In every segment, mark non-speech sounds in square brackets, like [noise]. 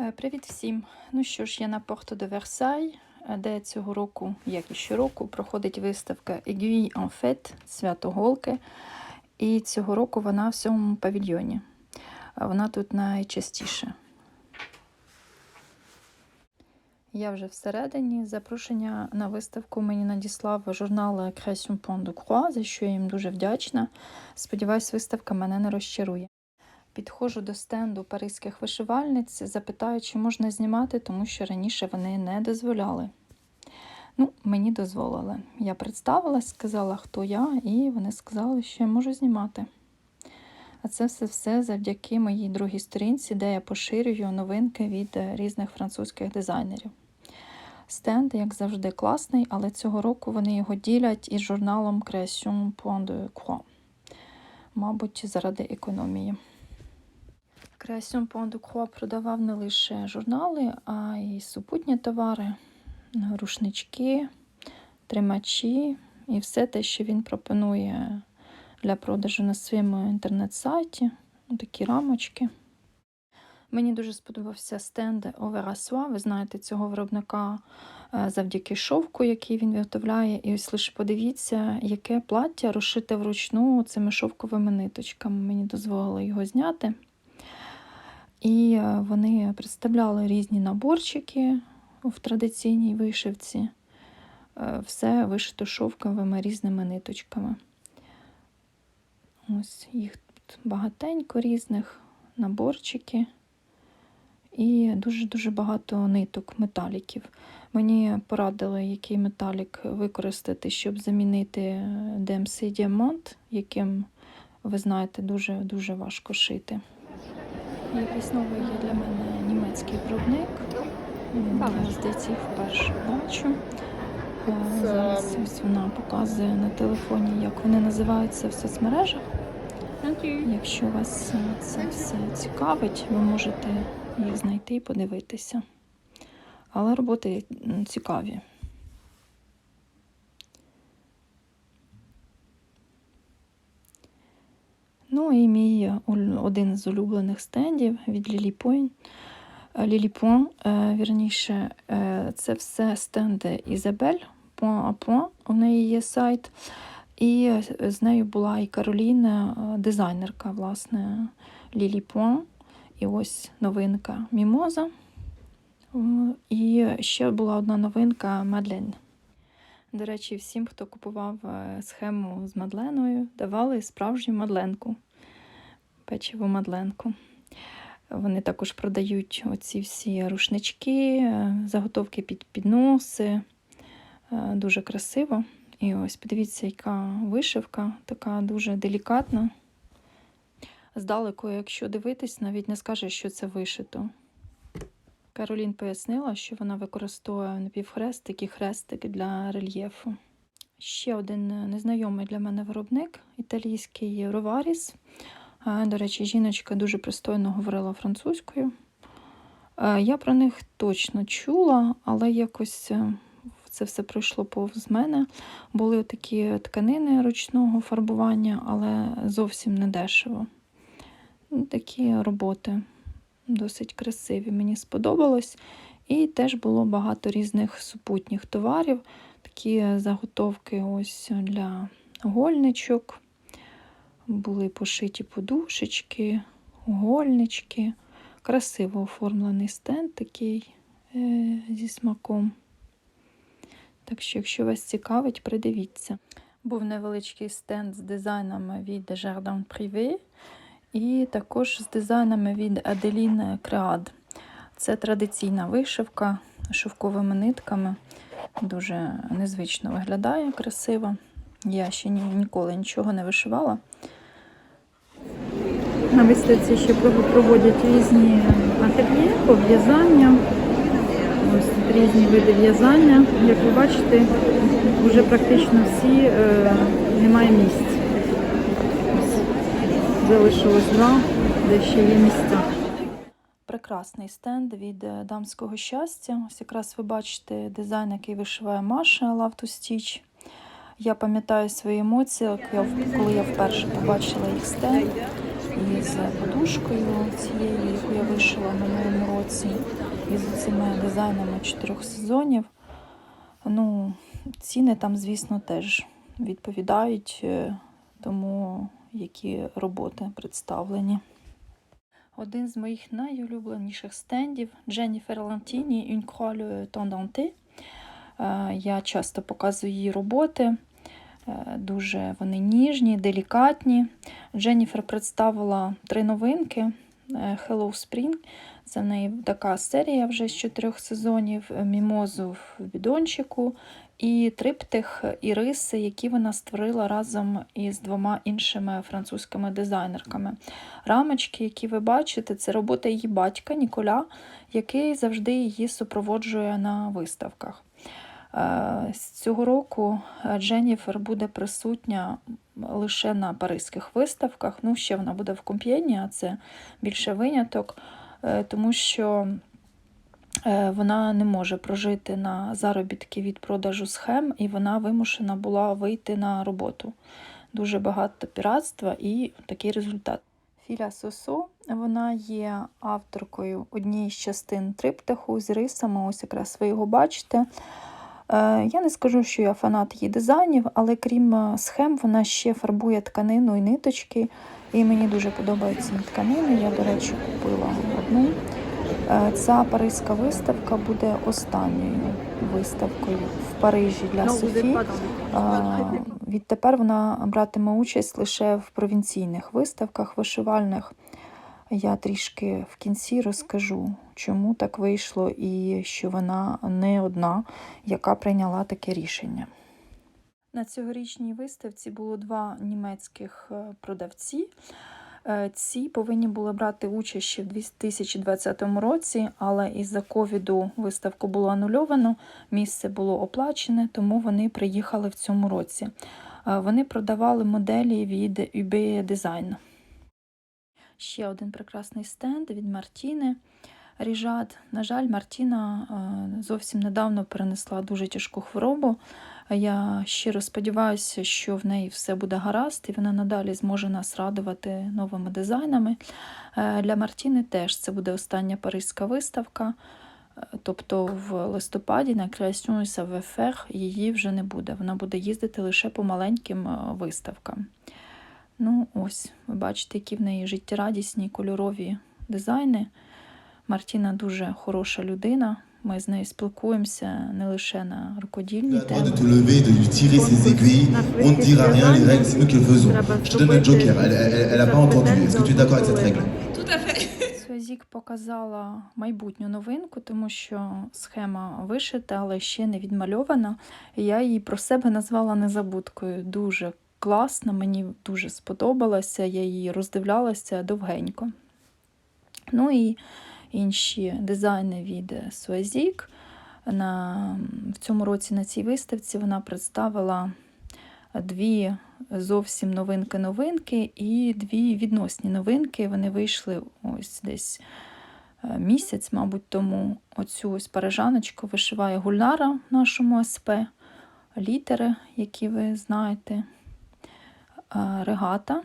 Е, Привіт всім! Ну що ж, я на Порто де Версай, де цього року, як і щороку, проходить виставка Aiguille en Fête свято Голки. І цього року вона в цьому павільйоні. Вона тут найчастіше. Я вже всередині. Запрошення на виставку мені надіслав журнал Création Point de Croix, за що я їм дуже вдячна. Сподіваюсь, виставка мене не розчарує. Підходжу до стенду паризьких вишивальниць, запитаю, чи можна знімати, тому що раніше вони не дозволяли. Ну, мені дозволили. Я представилась, сказала, хто я, і вони сказали, що я можу знімати. А це все все завдяки моїй другій сторінці, де я поширюю новинки від е, різних французьких дизайнерів. Стенд, як завжди, класний, але цього року вони його ділять із журналом Création Point de Croix. Мабуть, заради економії. Point de продавав не лише журнали, а й супутні товари, рушнички, тримачі і все те, що він пропонує для продажу на своєму інтернет-сайті. Такі рамочки. Мені дуже сподобався стенд Оверасуа. Ви знаєте цього виробника е, завдяки шовку, який він виготовляє. І ось лише подивіться, яке плаття розшите вручну цими шовковими ниточками. Мені дозволили його зняти. І е, вони представляли різні наборчики в традиційній вишивці. Е, Все вишито шовковими різними ниточками. Ось їх тут багатенько різних наборчики. І дуже-дуже багато ниток, металіків. Мені порадили, який металік використати, щоб замінити DMC Diamond, яким, ви знаєте, дуже-дуже важко шити. Якийсь новий є для мене німецький виробник. Я, здається, вперше бачу. Е, Зараз ось вона показує на телефоні, як вони називаються в соцмережах. Якщо вас е, це все цікавить, ви можете їх знайти і подивитися. Але роботи цікаві. Ну і мій один з улюблених стендів від Lily Point. Е, Lily е, вірніше, е, це все стенди Ізабель, à у неї є сайт. І з нею була і Кароліна, е, дизайнерка, власне, Лілі Пуан. І ось новинка Мімоза. І ще була одна новинка Мадлен. До речі, всім, хто купував е, схему з Мадленою, давали справжню мадленку. Печиво мадленку. Вони також продають оці всі рушнички, е, заготовки під підноси. Е, Дуже красиво. І ось подивіться, яка вишивка, така дуже делікатна. Здалеку, якщо дивитись, навіть не скажеш, що це вишито. Каролін пояснила, що вона використовує напівхрестик і хрестик для рельєфу. Ще один незнайомий для мене виробник італійський Роваріс. Е, До речі, жіночка дуже пристойно говорила французькою. Е, Я про них точно чула, але якось е, це все пройшло повз мене. Були такі тканини ручного фарбування, але зовсім не дешево. Такі роботи досить красиві, мені сподобалось. І теж було багато різних супутніх товарів, такі заготовки ось для гольничок. Були пошиті подушечки, гольнички. Красиво оформлений стенд такий е, зі смаком. Так що, якщо вас цікавить, придивіться. Був невеличкий стенд з дизайнами від Jardin Privé і також з дизайнами від Adeline Cread. Це традиційна вишивка шовковими нитками. Дуже незвично виглядає, красиво. Я ще ні, ніколи нічого не вишивала. На виставці ще проводять різні ательє по в'язанню. Ось різні види в'язання. Як ви бачите, вже практично всі е, немає місць. Ось залишилось два, де ще є місця. Прекрасний стенд від е, дамського щастя. Ось якраз ви бачите дизайн, який вишиває Маша Love to Stitch. Я пам'ятаю свої емоції, я, коли я вперше побачила їх стенд. із подушкою цією, яку я вишила на минулому році, із цими дизайнами чотирьох сезонів. Ну, ціни там, звісно, теж відповідають е, тому, які роботи представлені. Один з моїх найулюбленіших стендів Дженніфер Лантіні Une croix tendante. Е, Я часто показую її роботи. Е, Дуже вони ніжні, делікатні. Дженніфер представила три новинки. Е, Hello Spring. Це в неї така серія вже з чотирьох сезонів. Мімозу в бідончику і триптих іриси, які вона створила разом із двома іншими французькими дизайнерками. Рамочки, які ви бачите, це робота її батька Ніколя, який завжди її супроводжує на виставках. Е, З цього року е, Дженніфер буде присутня лише на паризьких виставках. Ну, ще вона буде в Комп'єні, а це більше виняток, е, тому що вона не може прожити на заробітки від продажу схем, і вона вимушена була вийти на роботу. Дуже багато піратства і такий результат. Філя Сосо, вона є авторкою однієї з частин триптиху з рисами. Ось якраз ви його бачите. Е, Я не скажу, що я фанат її дизайнів, але крім е, схем, вона ще фарбує тканину і ниточки. І мені дуже подобаються тканини. Я, до речі, купила одну. Е, Ця паризька виставка буде останньою виставкою в Парижі для Софі. Е, Відтепер вона братиме участь лише в провінційних виставках вишивальних. Я трішки в кінці розкажу, чому так вийшло, і що вона не одна, яка прийняла таке рішення. На цьогорічній виставці було два німецьких е, продавці. Е, Ці повинні були брати участь ще в 2020 році, але із-за ковіду виставку було анульовано, місце було оплачене, тому вони приїхали в цьому році. Е, Вони продавали моделі від UB Design. Ще один прекрасний стенд від Мартіни. Ріжат. На жаль, Мартіна е, зовсім недавно перенесла дуже тяжку хворобу. Я щиро сподіваюся, що в неї все буде гаразд, і вона надалі зможе нас радувати новими дизайнами. Е, Для Мартіни теж це буде остання паризька виставка. Е, Тобто в листопаді на et Savoir-Faire її вже не буде. Вона буде їздити лише по маленьким е, виставкам. Ну, ось, ви бачите, які в неї життєрадісні кольорові дизайни. Мартіна дуже хороша людина. Ми з нею спілкуємося не лише на рукодільні droit de теми. te lever, de lui tirer ses aiguilles. On ne dira rien, les règles, c'est nous qui le faisons. Je te donne un joker, elle- elle elle n'a pas entendu. Est-ce que tu es d'accord avec cette règle Tout. Суазік показала майбутню новинку, тому що схема вишита, але ще не відмальована. Я її про себе назвала незабудкою. Дуже класна, мені дуже сподобалася. Я її роздивлялася довгенько. Ну і інші дизайни від Суазік. На, в цьому році на цій виставці вона представила дві зовсім новинки-новинки і дві відносні новинки. Вони вийшли ось десь е, місяць, мабуть, тому оцю ось парижаночку вишиває Гульнара в нашому СП, літери, які ви знаєте, е, регата.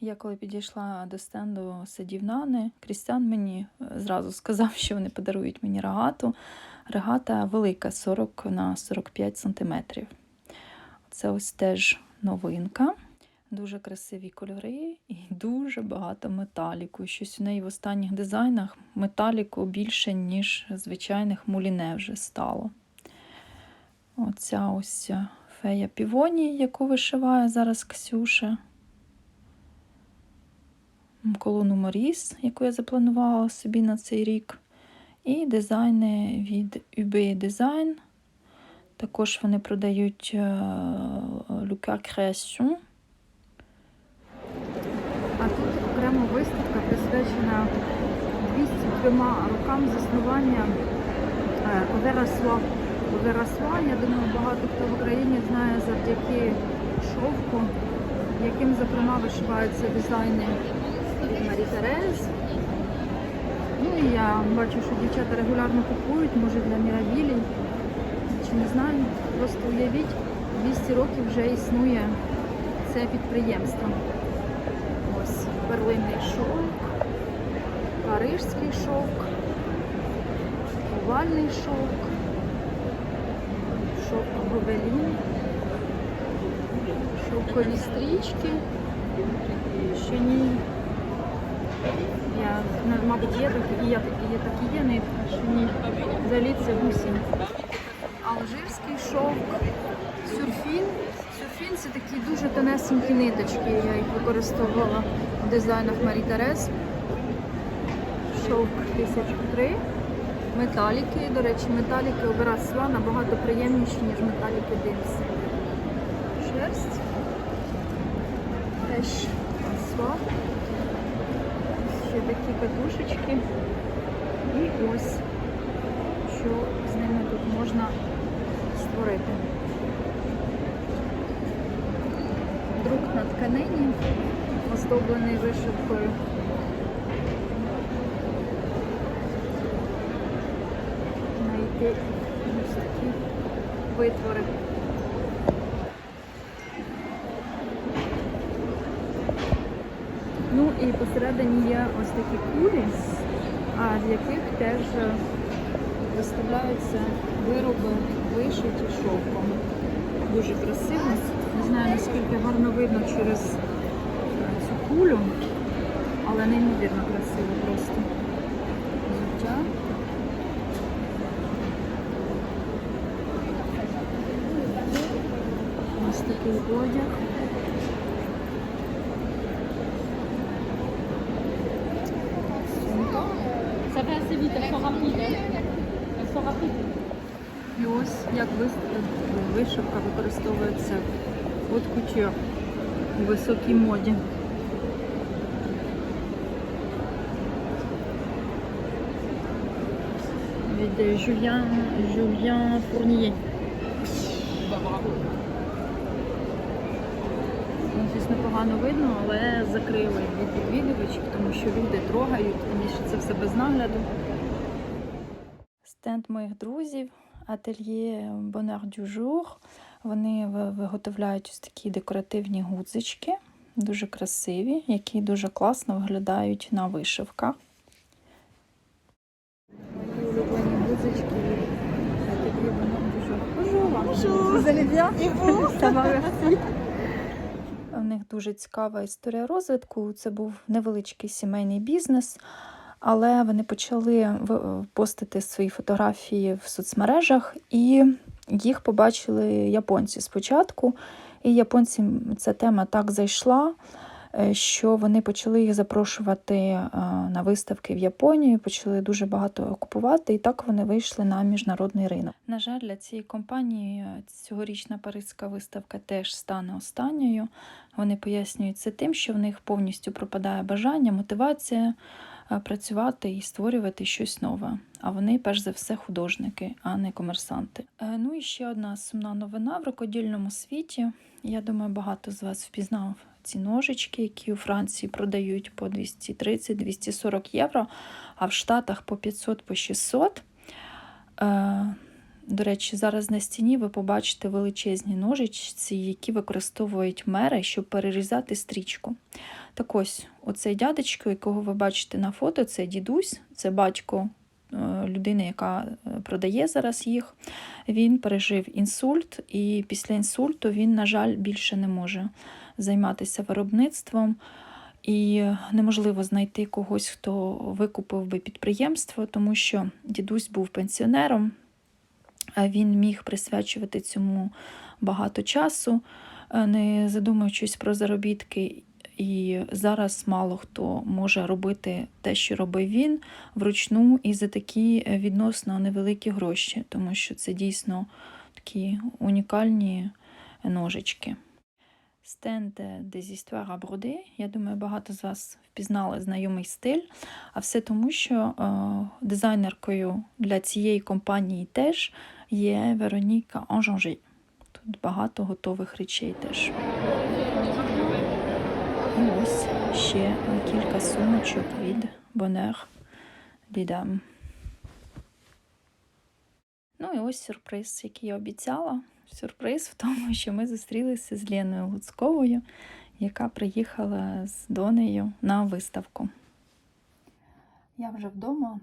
Я коли підійшла до стенду садівнани, Крістян мені е, зразу сказав, що вони подарують мені регату. Регата велика 40 на 45 сантиметрів. Це ось теж новинка. Дуже красиві кольори і [laughs] дуже багато металіку. Щось у неї в останніх дизайнах металіку більше, ніж звичайних муліне вже стало. Оця ось фея півоні, яку вишиває зараз Ксюша. Колону Моріс, яку я запланувала собі на цей рік. І дизайни від UB Design. Також вони продають е, Luca Création. А тут окрема виставка присвячена 203 рокам заснування е, Оверасва. Оверасва, я думаю, багато хто в Україні знає завдяки шовку, яким, зокрема, вишиваються дизайни Марі Терез. Ну і я бачу, що дівчата регулярно купують, може для Мірабілі, чи не знаю. Просто уявіть, 200 років вже існує це підприємство. Ось перлинний шовк, парижський шовк, овальний шовк, шовк гобелін, шовкові стрічки, шині. Я, ну, мабуть, є такі, є, є такі є нитки, шині. Взагалі це гусінь. Алжирський шовк, сюрфін. Сюрфін це такі дуже тонесенькі ниточки. Я їх використовувала в дизайнах Марі Терез. Шовк 1003. Металіки. До речі, металіки обирасла набагато приємніші, ніж металіки динс. Шерсть. Теж асла. Такі катушечки. І ось, що з ними тут можна створити. Друк на тканині, оздоблений вишивкою. Знайти ось такі витвори. Ну і є ось такі кулі, а в яких теж е, виставляються вироби вишиті шовком. Дуже красиво. Не знаю наскільки гарно видно через е, цю кулю, але неймовірно красиво просто. Взуття. Ось такий одяг. Кутюр у високій моді. Від Жюльян, Жюльян Фурніє. Ну, Звісно, погано видно, але закрили від відвідувачів, тому що люди трогають, тому що це все без нагляду. Стенд моїх друзів, ательє Bonheur du Jour. Вони виготовляють ось такі декоративні гудзички, дуже красиві, які дуже класно виглядають на вишивках. Мої улюблені гудзички. У них дуже цікава історія розвитку. Це був невеличкий сімейний бізнес, але вони почали постити свої фотографії в соцмережах, і їх побачили японці спочатку. І японцям ця тема так зайшла, е, що вони почали їх запрошувати е, на виставки в Японію, почали дуже багато купувати, і так вони вийшли на міжнародний ринок. На жаль, для цієї компанії е, цьогорічна паризька виставка теж стане останньою. Вони пояснюють це тим, що в них повністю пропадає бажання, мотивація працювати і створювати щось нове. А вони, перш за все, художники, а не комерсанти. Е, Ну і ще одна сумна новина в рукодільному світі. Я думаю, багато з вас впізнав ці ножички, які у Франції продають по 230-240 євро, а в Штатах по 500 по 600. До речі, зараз на стіні ви побачите величезні ножиці, які використовують мери, щоб перерізати стрічку. Так ось, оцей дядечко, якого ви бачите на фото, це дідусь, це батько е, людини, яка е, продає зараз їх. Він пережив інсульт, і після інсульту він, на жаль, більше не може займатися виробництвом. І неможливо знайти когось, хто викупив би підприємство, тому що дідусь був пенсіонером, він міг присвячувати цьому багато часу, е, не задумуючись про заробітки. І зараз мало хто може робити те, що робив він вручну і за такі е, відносно невеликі гроші, тому що це дійсно такі унікальні ножички. Стенд des histoires à broder. Я думаю, багато з вас впізнали знайомий стиль. А все тому, що е, дизайнеркою для цієї компанії теж є Вероніка Анжанжі. Тут багато готових речей теж. І ось ще кілька сумочок від Bonheur des Dames. Ну і ось сюрприз, який я обіцяла. Сюрприз в тому, що ми зустрілися з Леною Луцьковою, яка приїхала з донею на виставку. Я вже вдома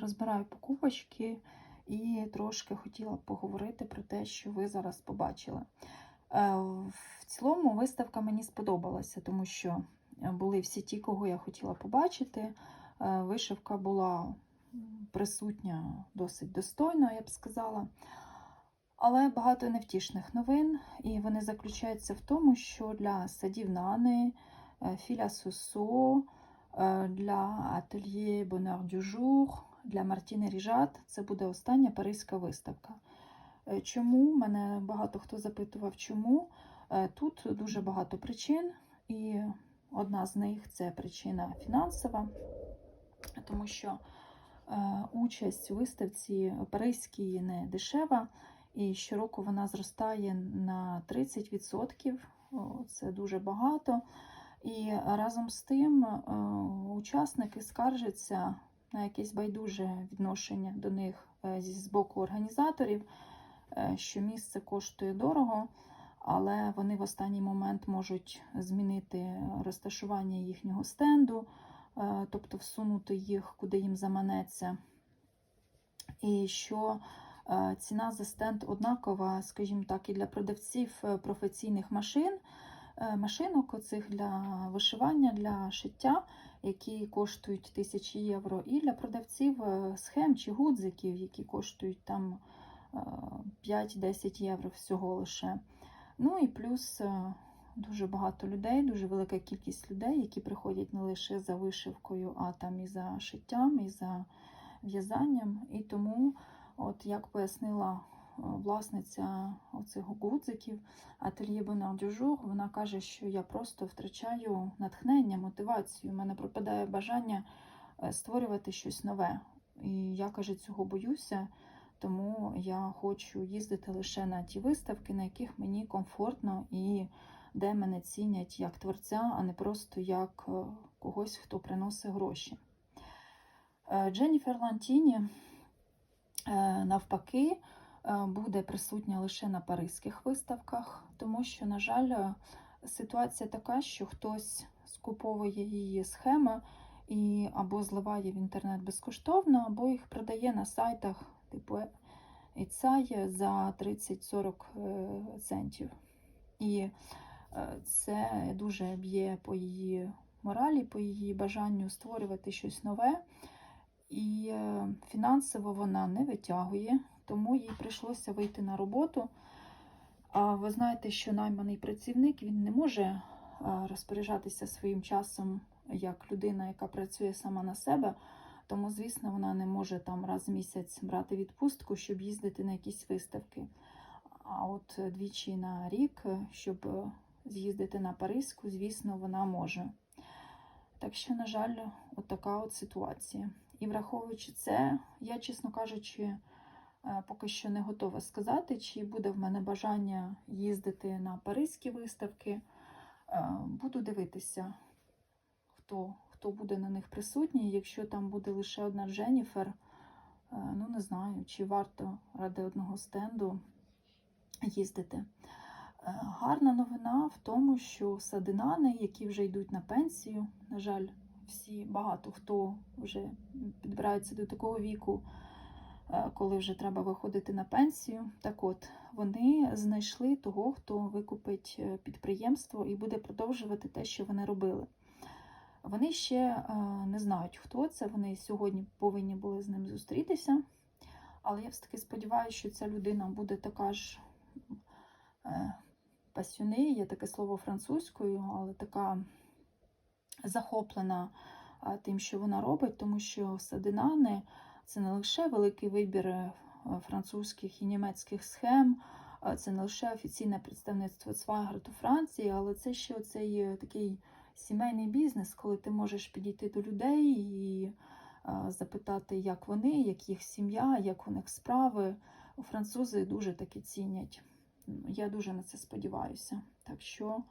розбираю покупочки і трошки хотіла поговорити про те, що ви зараз побачили. Е, В цілому виставка мені сподобалася, тому що були всі ті, кого я хотіла побачити. Е, Вишивка була присутня досить достойно, я б сказала. Але багато невтішних новин, і вони заключаються в тому, що для садів Нани, е, Філя Сусо, для ательє du Jour, для Мартіни Ріжат це буде остання паризька виставка. Е, Чому? Мене багато хто запитував, чому. Е, Тут дуже багато причин, і одна з них це причина фінансова, тому що е, участь у виставці паризькій не дешева. І щороку вона зростає на 30%. Це дуже багато. І разом з тим учасники скаржаться якесь байдуже відношення до них е, з боку організаторів, е, що місце коштує дорого, але вони в останній момент можуть змінити розташування їхнього стенду, е, тобто всунути їх куди їм заманеться. І що Ціна за стенд однакова, скажімо так, і для продавців професійних машин, машинок оцих для вишивання, для шиття, які коштують тисячі євро, і для продавців е, схем чи гудзиків, які коштують там е, 5-10 євро всього лише. Ну і плюс е, дуже багато людей, дуже велика кількість людей, які приходять не лише за вишивкою, а там і за шиттям, і за в'язанням. І тому От як пояснила е, власниця оцих гудзиків ательє Jour, вона каже, що я просто втрачаю натхнення, мотивацію. У мене пропадає бажання е, створювати щось нове. І я каже, цього боюся, тому я хочу їздити лише на ті виставки, на яких мені комфортно і де мене цінять як творця, а не просто як е, когось, хто приносить гроші. Е, Дженніфер Лантіні Е, навпаки, е, буде присутня лише на паризьких виставках, тому що, на жаль, е, ситуація така, що хтось скуповує її схеми і або зливає в інтернет безкоштовно, або їх продає на сайтах типу Etsai за 30-40 центів. І це дуже б'є по її моралі, по її бажанню створювати щось нове. І е, фінансово вона не витягує, тому їй прийшлося вийти на роботу. А ви знаєте, що найманий працівник він не може е, розпоряджатися своїм часом як людина, яка працює сама на себе. Тому, звісно, вона не може там раз в місяць брати відпустку, щоб їздити на якісь виставки. А от двічі на рік, щоб е, з'їздити на Паризьку, звісно, вона може. Так що, на жаль, от така от ситуація. І враховуючи це, я, чесно кажучи, е, поки що не готова сказати, чи буде в мене бажання їздити на паризькі виставки. Е, Буду дивитися, хто, хто буде на них присутній. Якщо там буде лише одна Дженніфер, е, ну не знаю, чи варто ради одного стенду їздити. Е, Гарна новина в тому, що садинани, які вже йдуть на пенсію, на жаль, всі багато хто вже підбирається до такого віку, е, коли вже треба виходити на пенсію. Так от, вони знайшли того, хто викупить е, підприємство і буде продовжувати те, що вони робили. Вони ще е, не знають, хто це. Вони сьогодні повинні були з ним зустрітися. Але я все-таки сподіваюся, що ця людина буде така ж пасюне, є таке слово французькою, але така захоплена тим, що вона робить, тому що садинани це не лише великий вибір е, французьких і німецьких схем, це не лише офіційне представництво Цвайгарту Франції, але це ще цей е, такий сімейний бізнес, коли ти можеш підійти до людей і запитати, як вони, як їх сім'я, як у них справи. Французи дуже таки цінять. Я дуже на це сподіваюся. Так що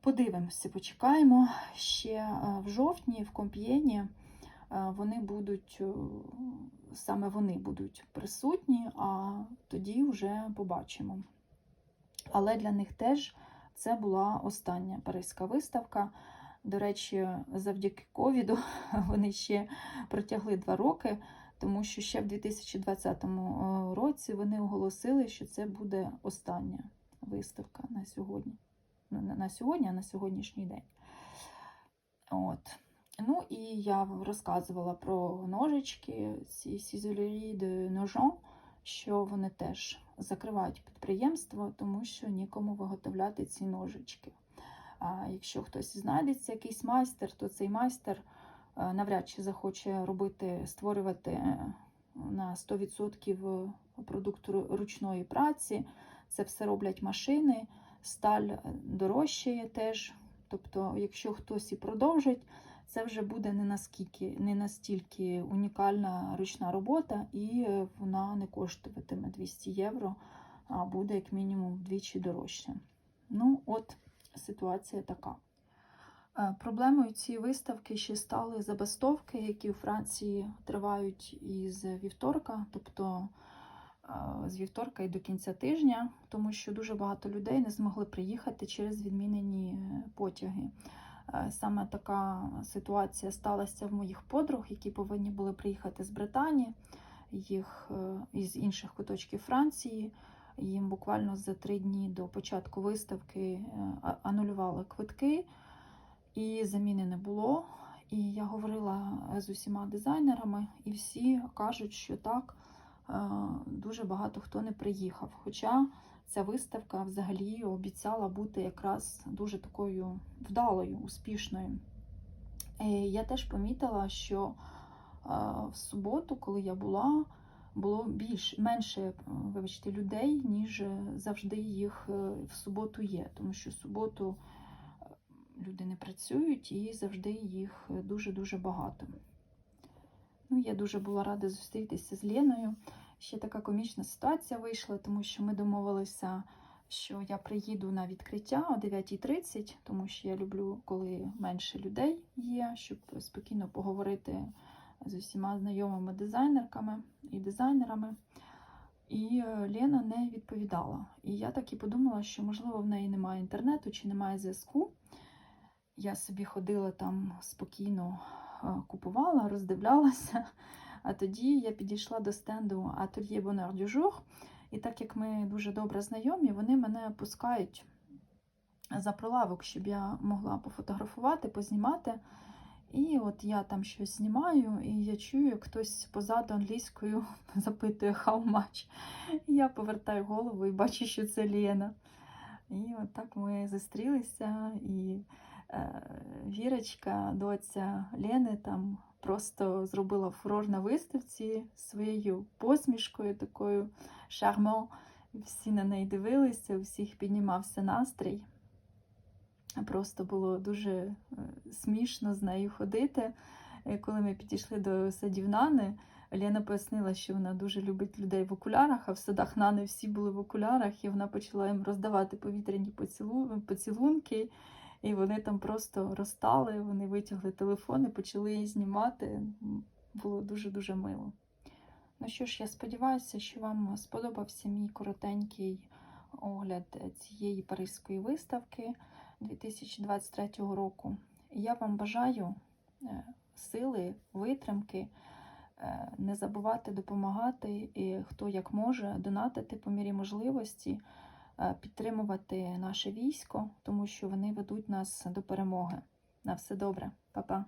подивимося, почекаємо. Ще е, в жовтні, в Комп'єні, е, вони будуть, е, саме вони будуть присутні, а тоді вже побачимо. Але для них теж це була остання Паризька виставка. До речі, завдяки ковіду [laughs] вони ще протягли два роки, тому що ще в 2020 році вони оголосили, що це буде остання виставка на сьогодні. На сьогодні, а на сьогоднішній день. От. Ну і я розказувала про ножички, ці сізолері де ножон, що вони теж закривають підприємство, тому що нікому виготовляти ці ножички. А якщо хтось знайдеться якийсь майстер, то цей майстер е, навряд чи захоче робити, створювати е, на 100% продукт ручної праці. Це все роблять машини, сталь е, дорожчає теж. Тобто, якщо хтось і продовжить, це вже буде не наскільки, не настільки унікальна ручна робота, і е, вона не коштуватиме 200 євро, а буде як мінімум вдвічі дорожче. Ну, от ситуація така. Е, Проблемою цієї виставки ще стали забастовки, які у Франції тривають із вівторка, тобто е, з вівторка і до кінця тижня, тому що дуже багато людей не змогли приїхати через відмінені потяги. Е, Саме така ситуація сталася в моїх подруг, які повинні були приїхати з Британії, їх е, із інших куточків Франції. Їм буквально за три дні до початку виставки е, анулювали квитки, і заміни не було. І я говорила з усіма дизайнерами, і всі кажуть, що так, дуже багато хто не приїхав. Хоча ця виставка взагалі обіцяла бути якраз дуже такою вдалою, успішною. Е, Я теж помітила, що е, в суботу, коли я була, було більш менше, е, вибачте, людей, ніж завжди їх в суботу є. Тому що в суботу люди не працюють і завжди їх дуже-дуже багато. Ну, я дуже була рада зустрітися з Леною. Ще така комічна ситуація вийшла, тому що ми домовилися, що я приїду на відкриття о 9.30, тому що я люблю, коли менше людей є, щоб спокійно поговорити з усіма знайомими дизайнерками і дизайнерами. І е, Лена не відповідала. І я так і подумала, що можливо в неї немає інтернету чи немає зв'язку. Я собі ходила там спокійно, е, купувала, роздивлялася. А тоді я підійшла до стенду Atelier Bonheur du Jour, і так як ми дуже добре знайомі, вони мене пускають за прилавок, щоб я могла пофотографувати, познімати. І от я там щось знімаю, і я чую, як хтось позаду англійською [laughs] запитує how much. І я повертаю голову і бачу, що це Лена. І от так ми зустрілися, і е, Вірочка, доця Лени, там просто зробила фурор на виставці своєю посмішкою, такою шармон. Всі на неї дивилися, у всіх піднімався настрій. Просто було дуже е, смішно з нею ходити. Е, Коли ми підійшли до садів Нани, Лена пояснила, що вона дуже любить людей в окулярах, а в садах Нани всі були в окулярах, і вона почала їм роздавати повітряні поцілунки. І вони там просто розстали, вони витягли телефони, почали її знімати. Було дуже-дуже мило. Ну що ж, я сподіваюся, що вам сподобався мій коротенький огляд цієї паризької виставки 2023 року. Я вам бажаю е, сили, витримки, е, не забувати допомагати, і хто як може, донатити по мірі можливості, підтримувати наше військо, тому що вони ведуть нас до перемоги. На все добре, Па-па.